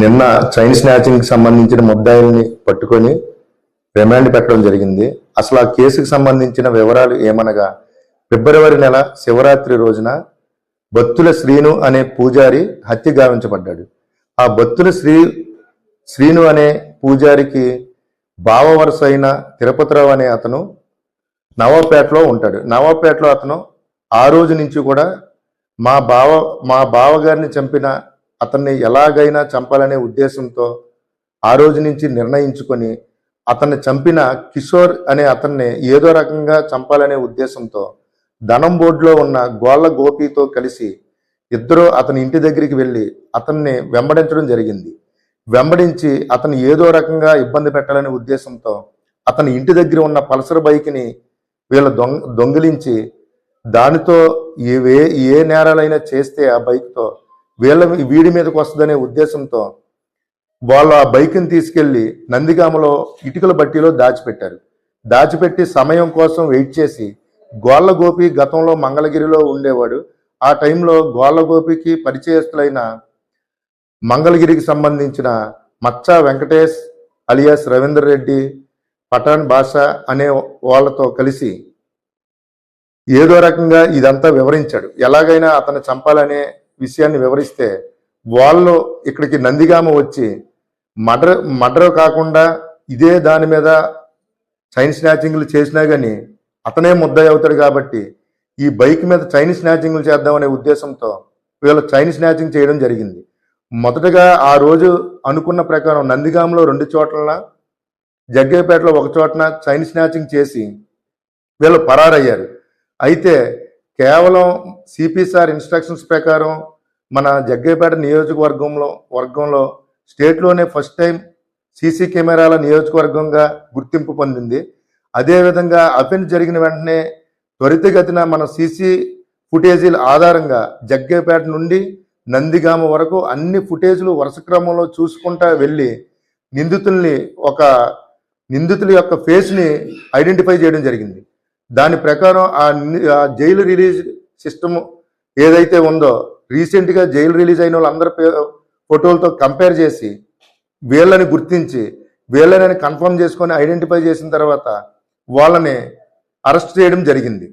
నిన్న చైన్ స్నాచింగ్కి సంబంధించిన ముద్దాయిల్ని పట్టుకొని రిమాండ్ పెట్టడం జరిగింది. అసలు ఆ కేసుకు సంబంధించిన వివరాలు ఏమనగా ఫిబ్రవరి నెల శివరాత్రి రోజున బత్తుల శ్రీను అనే పూజారి హత్య గావించబడ్డాడు. ఆ బత్తుల శ్రీ శ్రీను అనే పూజారికి బావవరస అయిన తిరుపతిరావు అనే అతను నవాపేటలో ఉంటాడు. నవాపేటలో అతను ఆ రోజు నుంచి కూడా మా బావ మా బావగారిని చంపిన అతన్ని ఎలాగైనా చంపాలనే ఉద్దేశంతో ఆ రోజు నుంచి నిర్ణయించుకొని అతన్ని చంపిన కిషోర్ అనే అతన్ని ఏదో రకంగా చంపాలనే ఉద్దేశంతో ధనం బోర్డులో ఉన్న గోళ్ళ గోపితో కలిసి ఇద్దరూ అతని ఇంటి దగ్గరికి వెళ్ళి అతన్ని వెంబడించడం జరిగింది. వెంబడించి అతను ఏదో రకంగా ఇబ్బంది పెట్టాలనే ఉద్దేశంతో అతని ఇంటి దగ్గర ఉన్న పల్సర్ బైక్ని వీళ్ళ దొంగ దొంగిలించి దానితో ఏ వే- ఏ నేరాలైనా చేస్తే ఆ బైక్తో వీళ్ళ వీడి మీదకి వస్తుందనే ఉద్దేశంతో వాళ్ళు ఆ బైక్ని తీసుకెళ్ళి నందిగామలో ఇటుకల బట్టీలో దాచిపెట్టారు. దాచిపెట్టి సమయం కోసం వెయిట్ చేసి గోళ్ళ గోపి గతంలో మంగళగిరిలో ఉండేవాడు. ఆ టైంలో గోళ్ళ గోపికి పరిచయస్తులైన మంగళగిరికి సంబంధించిన మచ్చా వెంకటేష్ అలియాస్ రవీందర్ రెడ్డి పఠాన్ బాషా అనే వాళ్ళతో కలిసి ఏదో రకంగా ఇదంతా వివరించాడు. ఎలాగైనా అతను చంపాలనే విషయాన్ని వివరిస్తే వాళ్ళు ఇక్కడికి నందిగామ వచ్చి మర్డర్ మర్డర్ కాకుండా ఇదే దాని మీద చైన్ స్నాచింగ్లు చేసినా కానీ అతనే ముద్దాయి అవుతాడు కాబట్టి ఈ బైక్ మీద చైన్ స్నాచింగ్లు చేద్దామనే ఉద్దేశంతో వీళ్ళు చైన్ స్నాచింగ్ చేయడం జరిగింది. మొదటగా ఆ రోజు అనుకున్న ప్రకారం నందిగామలో రెండు చోట్ల జగ్గేపేటలో ఒక చోటన చైన్ స్నాచింగ్ చేసి వీళ్ళు పరారయ్యారు. అయితే కేవలం సిపి సార్ ఇన్స్ట్రక్షన్స్ ప్రకారం మన జగ్గేపేట నియోజకవర్గంలో వర్గంలో స్టేట్లోనే ఫస్ట్ టైం సీసీ కెమెరాల నియోజకవర్గంగా గుర్తింపు పొందింది. అదేవిధంగా అఫెన్స్ జరిగిన వెంటనే త్వరితగతిన మన సీసీ ఫుటేజీల ఆధారంగా జగ్గేపేట నుండి నందిగామ వరకు అన్ని ఫుటేజ్లు వరుస క్రమంలో చూసుకుంటా వెళ్ళి నిందితుల్ని ఒక నిందితుల యొక్క ఫేస్ని ఐడెంటిఫై చేయడం జరిగింది. దాని ప్రకారం ఆ జైలు రిలీజ్ సిస్టమ్ ఏదైతే ఉందో రీసెంట్గా జైలు రిలీజ్ అయిన వాళ్ళందరి పే- ఫోటోలతో కంపేర్ చేసి వీళ్ళని గుర్తించి వీళ్ళని కన్ఫర్మ్ చేసుకొని ఐడెంటిఫై చేసిన తర్వాత వాళ్ళని అరెస్ట్ చేయడం జరిగింది.